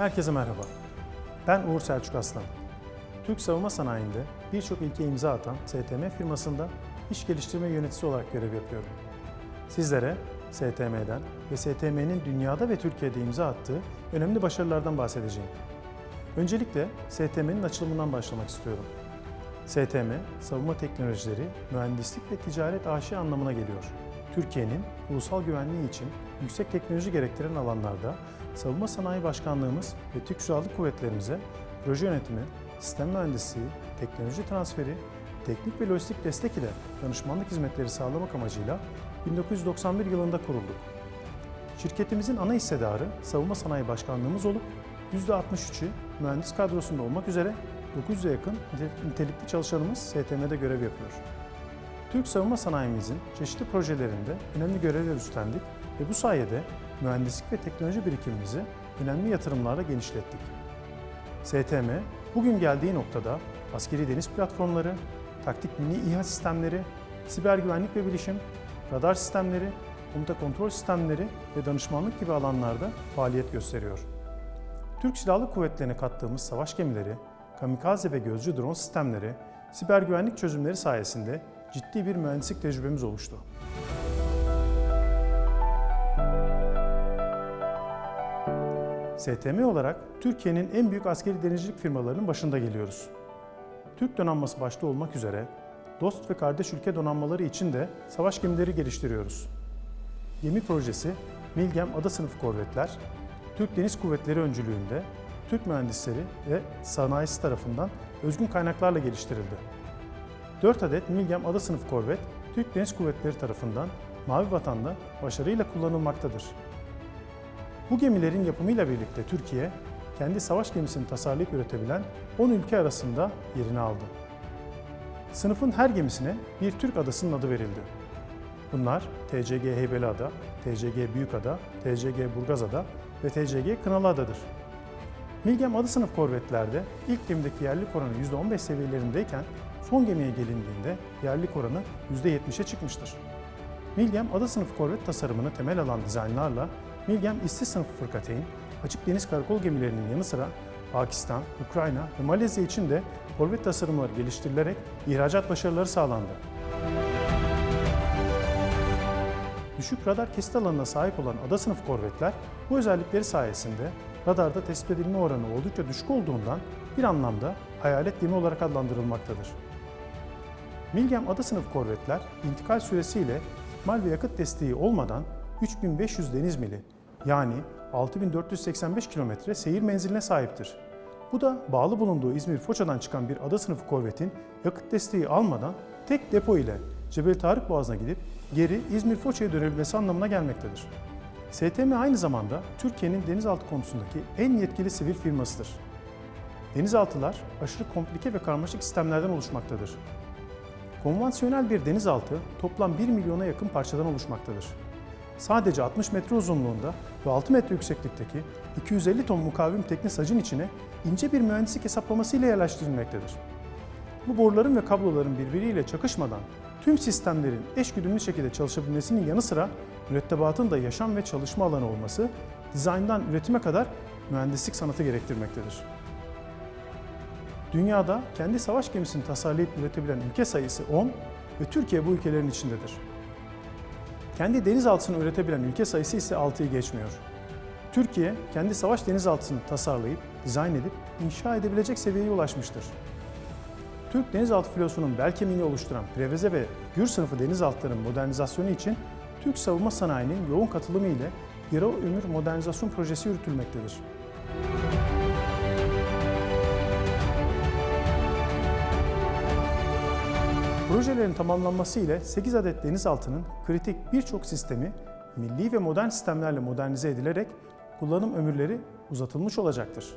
Herkese merhaba. Ben Uğur Selçuk Aslan. Türk savunma sanayinde birçok ilke imza atan STM firmasında iş geliştirme yöneticisi olarak görev yapıyorum. Sizlere STM'den ve STM'nin dünyada ve Türkiye'de imza attığı önemli başarılardan bahsedeceğim. Öncelikle STM'nin açılımından başlamak istiyorum. STM, savunma teknolojileri, mühendislik ve ticaret AŞ anlamına geliyor. Türkiye'nin ulusal güvenliği için yüksek teknoloji gerektiren alanlarda Savunma Sanayi Başkanlığımız ve Türk Silahlı Kuvvetlerimize proje yönetimi, sistem mühendisliği, teknoloji transferi, teknik ve lojistik destek ile danışmanlık hizmetleri sağlamak amacıyla 1991 yılında kurulduk. Şirketimizin ana hissedarı Savunma Sanayi Başkanlığımız olup %63'ü mühendis kadrosunda olmak üzere 900'e yakın nitelikli çalışanımız STM'de görev yapıyor. Türk savunma sanayimizin çeşitli projelerinde önemli görevler üstlendik ve bu sayede mühendislik ve teknoloji birikimimizi önemli yatırımlarla genişlettik. STM, bugün geldiği noktada askeri deniz platformları, taktik mini İHA sistemleri, siber güvenlik ve bilişim, radar sistemleri, komuta kontrol sistemleri ve danışmanlık gibi alanlarda faaliyet gösteriyor. Türk Silahlı Kuvvetleri'ne kattığımız savaş gemileri, kamikaze ve gözcü drone sistemleri, siber güvenlik çözümleri sayesinde ciddi bir mühendislik tecrübemiz oluştu. STM olarak Türkiye'nin en büyük askeri denizcilik firmalarının başında geliyoruz. Türk donanması başta olmak üzere dost ve kardeş ülke donanmaları için de savaş gemileri geliştiriyoruz. Gemi projesi Milgem Ada sınıfı korvetler, Türk Deniz Kuvvetleri öncülüğünde Türk mühendisleri ve sanayisi tarafından özgün kaynaklarla geliştirildi. 4 adet Milgem Ada sınıfı korvet Türk Deniz Kuvvetleri tarafından Mavi Vatan'da başarıyla kullanılmaktadır. Bu gemilerin yapımıyla birlikte Türkiye, kendi savaş gemisini tasarlayıp üretebilen 10 ülke arasında yerini aldı. Sınıfın her gemisine bir Türk adasının adı verildi. Bunlar TCG Heybeliada, TCG Büyükada, TCG Burgazada ve TCG Kınalıada'dır. Milgem adı sınıf korvetlerde ilk gemideki yerlilik oranı %15 seviyelerindeyken son gemiye gelindiğinde yerlilik oranı %70'e çıkmıştır. Milgem ada sınıfı korvet tasarımını temel alan dizaynlarla Milgem İsti sınıfı fırkateyn, açık deniz karakol gemilerinin yanı sıra Pakistan, Ukrayna ve Malezya için de korvet tasarımları geliştirilerek ihracat başarıları sağlandı. Düşük radar kesit alanına sahip olan ada sınıfı korvetler bu özellikleri sayesinde radarda tespit edilme oranı oldukça düşük olduğundan bir anlamda hayalet gemi olarak adlandırılmaktadır. Milgem ada sınıfı korvetler intikal süresiyle ikmal ve yakıt desteği olmadan 3500 deniz mili yani 6485 kilometre seyir menziline sahiptir. Bu da bağlı bulunduğu İzmir Foça'dan çıkan bir ada sınıfı korvetin yakıt desteği almadan tek depo ile Cebel Tarık Boğazı'na gidip geri İzmir Foça'ya dönebilmesi anlamına gelmektedir. STM aynı zamanda Türkiye'nin denizaltı konusundaki en yetkili sivil firmasıdır. Denizaltılar aşırı komplike ve karmaşık sistemlerden oluşmaktadır. Konvansiyonel bir denizaltı toplam 1 milyona yakın parçadan oluşmaktadır. Sadece 60 metre uzunluğunda ve 6 metre yükseklikteki 250 ton mukavim tekne sacın içine ince bir mühendislik hesaplaması ile yerleştirilmektedir. Bu boruların ve kabloların birbiriyle çakışmadan tüm sistemlerin eşgüdümlü şekilde çalışabilmesinin yanı sıra mürettebatın da yaşam ve çalışma alanı olması dizayndan üretime kadar mühendislik sanatı gerektirmektedir. Dünyada kendi savaş gemisini tasarlayıp üretebilen ülke sayısı 10 ve Türkiye bu ülkelerin içindedir. Kendi denizaltısını üretebilen ülke sayısı ise 6'yı geçmiyor. Türkiye, kendi savaş denizaltısını tasarlayıp, dizayn edip, inşa edebilecek seviyeye ulaşmıştır. Türk denizaltı filosunun bel kemiğini oluşturan Preveze ve Gür sınıfı denizaltıların modernizasyonu için Türk savunma sanayinin yoğun katılımı ile yarı ömür modernizasyon projesi yürütülmektedir. Projelerin tamamlanması ile 8 adet denizaltının kritik birçok sistemi milli ve modern sistemlerle modernize edilerek kullanım ömürleri uzatılmış olacaktır.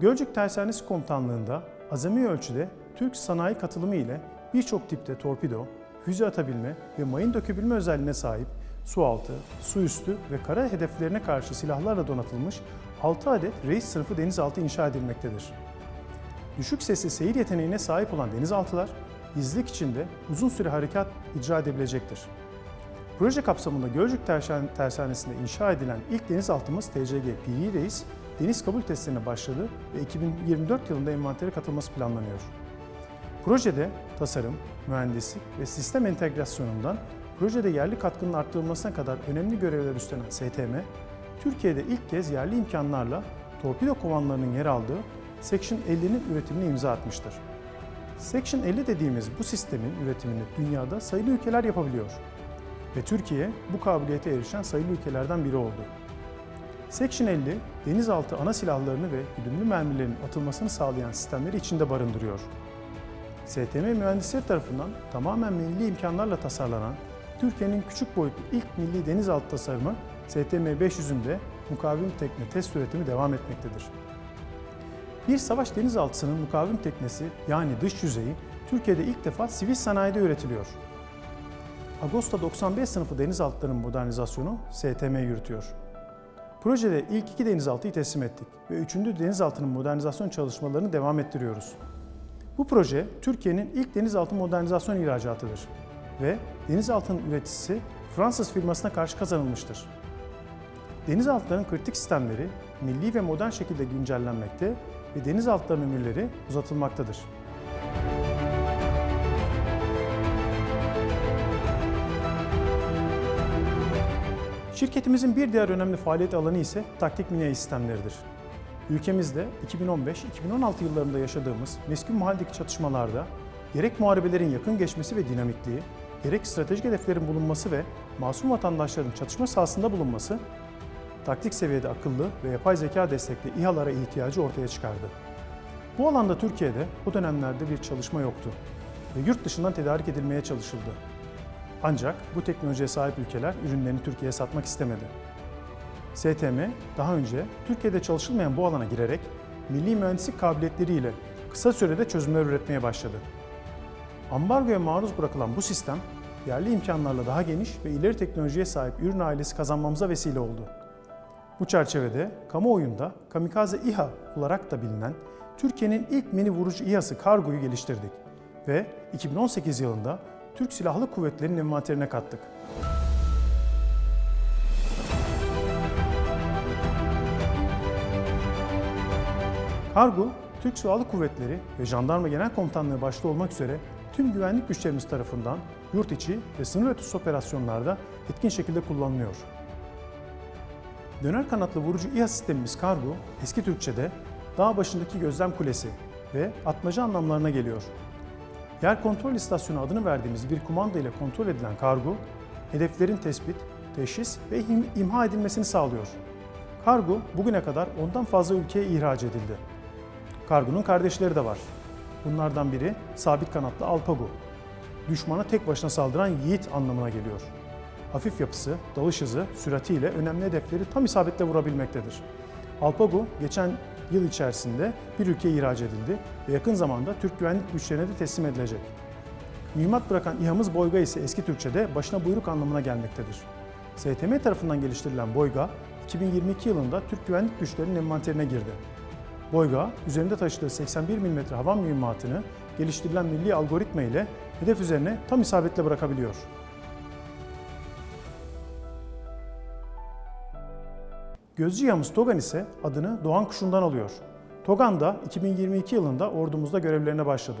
Gölcük Tersanesi Komutanlığı'nda azami ölçüde Türk sanayi katılımı ile birçok tipte torpido, füze atabilme ve mayın dökebilme özelliğine sahip sualtı, su üstü ve kara hedeflerine karşı silahlarla donatılmış 6 adet reis sınıfı denizaltı inşa edilmektedir. Düşük sesli seyir yeteneğine sahip olan denizaltılar, gizlilik içinde uzun süre harekat icra edebilecektir. Proje kapsamında Gölcük Tersan- Tersanesi'nde inşa edilen ilk denizaltımız TCG PI Reis, deniz kabul testlerine başladı ve 2024 yılında envantere katılması planlanıyor. Projede tasarım, mühendislik ve sistem entegrasyonundan projede yerli katkının arttırılmasına kadar önemli görevler üstlenen STM, Türkiye'de ilk kez yerli imkanlarla torpido kovanlarının yer aldığı Section 50'nin üretimine imza atmıştır. Section 50 dediğimiz bu sistemin üretimini dünyada sayılı ülkeler yapabiliyor ve Türkiye bu kabiliyete erişen sayılı ülkelerden biri oldu. Section 50, denizaltı ana silahlarını ve güdümlü mermilerin atılmasını sağlayan sistemleri içinde barındırıyor. STM mühendisleri tarafından tamamen milli imkanlarla tasarlanan Türkiye'nin küçük boyutlu ilk milli denizaltı tasarımı STM 500'ün de mukavim tekne test üretimi devam etmektedir. Bir savaş denizaltısının mukavim teknesi yani dış yüzeyi Türkiye'de ilk defa sivil sanayide üretiliyor. Agosta 95 sınıfı denizaltılarının modernizasyonu STM yürütüyor. Projede ilk iki denizaltıyı teslim ettik ve üçüncü denizaltının modernizasyon çalışmalarını devam ettiriyoruz. Bu proje Türkiye'nin ilk denizaltı modernizasyon ihracatıdır ve denizaltının üreticisi Fransız firmasına karşı kazanılmıştır. Denizaltıların kritik sistemleri milli ve modern şekilde güncellenmekte ve denizaltıların ömürleri uzatılmaktadır. Şirketimizin bir diğer önemli faaliyet alanı ise taktik mini sistemleridir. Ülkemizde 2015-2016 yıllarında yaşadığımız meskun mahalledeki çatışmalarda gerek muharebelerin yakın geçmesi ve dinamikliği, gerek stratejik hedeflerin bulunması ve masum vatandaşların çatışma sahasında bulunması, taktik seviyede akıllı ve yapay zeka destekli İHA'lara ihtiyacı ortaya çıkardı. Bu alanda Türkiye'de o dönemlerde bir çalışma yoktu ve yurt dışından tedarik edilmeye çalışıldı. Ancak bu teknolojiye sahip ülkeler ürünlerini Türkiye'ye satmak istemedi. STM daha önce Türkiye'de çalışılmayan bu alana girerek milli mühendislik kabiliyetleriyle kısa sürede çözümler üretmeye başladı. Ambargoya maruz bırakılan bu sistem yerli imkanlarla daha geniş ve ileri teknolojiye sahip ürün ailesi kazanmamıza vesile oldu. Bu çerçevede kamuoyunda Kamikaze İHA olarak da bilinen Türkiye'nin ilk mini vurucu İHA'sı Kargo'yu geliştirdik ve 2018 yılında Türk Silahlı Kuvvetleri'nin envanterine kattık. Kargo, Türk Silahlı Kuvvetleri ve Jandarma Genel Komutanlığı başta olmak üzere tüm güvenlik güçlerimiz tarafından yurt içi ve sınır ötesi operasyonlarda etkin şekilde kullanılıyor. Döner kanatlı vurucu İHA sistemimiz Kargo, eski Türkçe'de dağ başındaki gözlem kulesi ve atmaca anlamlarına geliyor. Yer kontrol istasyonu adını verdiğimiz bir kumanda ile kontrol edilen kargo, hedeflerin tespit, teşhis ve im- imha edilmesini sağlıyor. Kargo bugüne kadar ondan fazla ülkeye ihraç edildi. Kargonun kardeşleri de var. Bunlardan biri sabit kanatlı Alpago. Düşmana tek başına saldıran yiğit anlamına geliyor. Hafif yapısı, dalış hızı, süratiyle önemli hedefleri tam isabetle vurabilmektedir. Alpago geçen yıl içerisinde bir ülkeye ihraç edildi ve yakın zamanda Türk güvenlik güçlerine de teslim edilecek. Mühimmat bırakan İHA'mız Boyga ise eski Türkçe'de başına buyruk anlamına gelmektedir. STM tarafından geliştirilen Boyga, 2022 yılında Türk güvenlik güçlerinin envanterine girdi. Boyga, üzerinde taşıdığı 81 mm hava mühimmatını geliştirilen milli algoritma ile hedef üzerine tam isabetle bırakabiliyor. Gözcü yamız Togan ise adını Doğan Kuşu'ndan alıyor. Togan da 2022 yılında ordumuzda görevlerine başladı.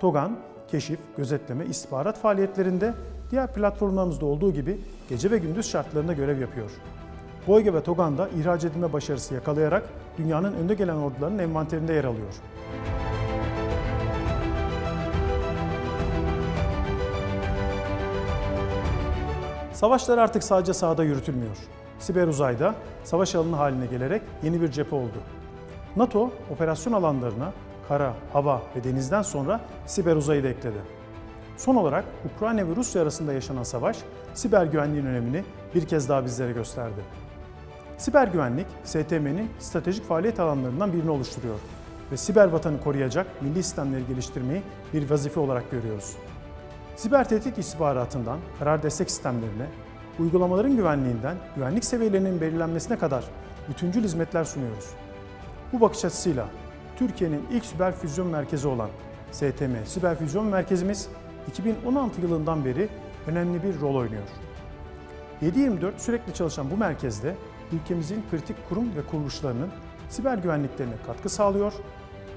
Togan, keşif, gözetleme, istihbarat faaliyetlerinde diğer platformlarımızda olduğu gibi gece ve gündüz şartlarında görev yapıyor. Boyga ve Togan da ihraç edilme başarısı yakalayarak dünyanın önde gelen ordularının envanterinde yer alıyor. Savaşlar artık sadece sahada yürütülmüyor. Siber uzayda savaş alanı haline gelerek yeni bir cephe oldu. NATO operasyon alanlarına kara, hava ve denizden sonra siber uzayı da ekledi. Son olarak Ukrayna ve Rusya arasında yaşanan savaş siber güvenliğin önemini bir kez daha bizlere gösterdi. Siber güvenlik, STM'nin stratejik faaliyet alanlarından birini oluşturuyor ve siber vatanı koruyacak milli sistemleri geliştirmeyi bir vazife olarak görüyoruz. Siber tehdit istihbaratından karar destek sistemlerine, uygulamaların güvenliğinden güvenlik seviyelerinin belirlenmesine kadar bütüncül hizmetler sunuyoruz. Bu bakış açısıyla Türkiye'nin ilk siber füzyon merkezi olan STM Siber Füzyon Merkezimiz 2016 yılından beri önemli bir rol oynuyor. 7/24 sürekli çalışan bu merkezde ülkemizin kritik kurum ve kuruluşlarının siber güvenliklerine katkı sağlıyor,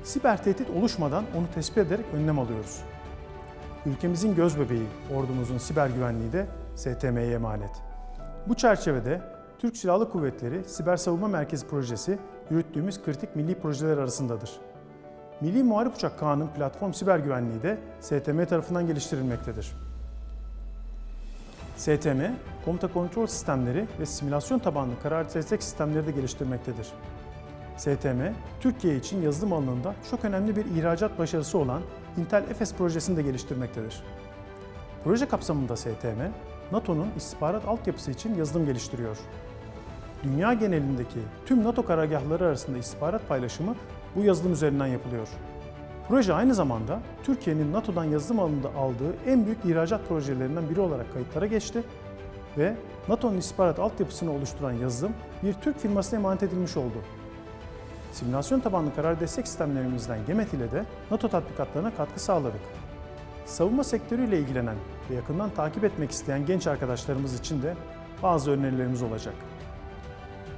siber tehdit oluşmadan onu tespit ederek önlem alıyoruz. Ülkemizin göz bebeği ordumuzun siber güvenliği de STM'ye emanet. Bu çerçevede Türk Silahlı Kuvvetleri Siber Savunma Merkezi projesi yürüttüğümüz kritik milli projeler arasındadır. Milli Muharip Uçak Kağan'ın platform siber güvenliği de STM tarafından geliştirilmektedir. STM, komuta kontrol sistemleri ve simülasyon tabanlı karar destek sistemleri de geliştirmektedir. STM, Türkiye için yazılım alanında çok önemli bir ihracat başarısı olan Intel Efes projesini de geliştirmektedir. Proje kapsamında STM, NATO'nun istihbarat altyapısı için yazılım geliştiriyor. Dünya genelindeki tüm NATO karargahları arasında istihbarat paylaşımı bu yazılım üzerinden yapılıyor. Proje aynı zamanda Türkiye'nin NATO'dan yazılım alanında aldığı en büyük ihracat projelerinden biri olarak kayıtlara geçti ve NATO'nun istihbarat altyapısını oluşturan yazılım bir Türk firmasına emanet edilmiş oldu. Simülasyon tabanlı karar destek sistemlerimizden GEMET ile de NATO tatbikatlarına katkı sağladık. Savunma sektörüyle ilgilenen ve yakından takip etmek isteyen genç arkadaşlarımız için de bazı önerilerimiz olacak.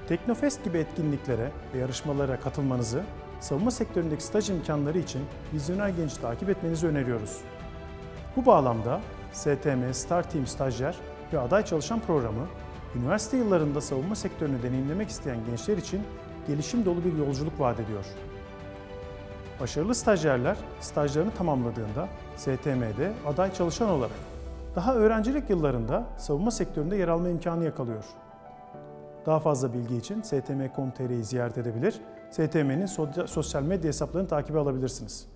Teknofest gibi etkinliklere ve yarışmalara katılmanızı, savunma sektöründeki staj imkanları için vizyoner genç takip etmenizi öneriyoruz. Bu bağlamda STM Star Team stajyer ve aday çalışan programı, üniversite yıllarında savunma sektörünü deneyimlemek isteyen gençler için gelişim dolu bir yolculuk vaat ediyor. Başarılı stajyerler stajlarını tamamladığında STM'de aday çalışan olarak daha öğrencilik yıllarında savunma sektöründe yer alma imkanı yakalıyor. Daha fazla bilgi için stm.com.tr'yi ziyaret edebilir, STM'nin sosyal medya hesaplarını takibe alabilirsiniz.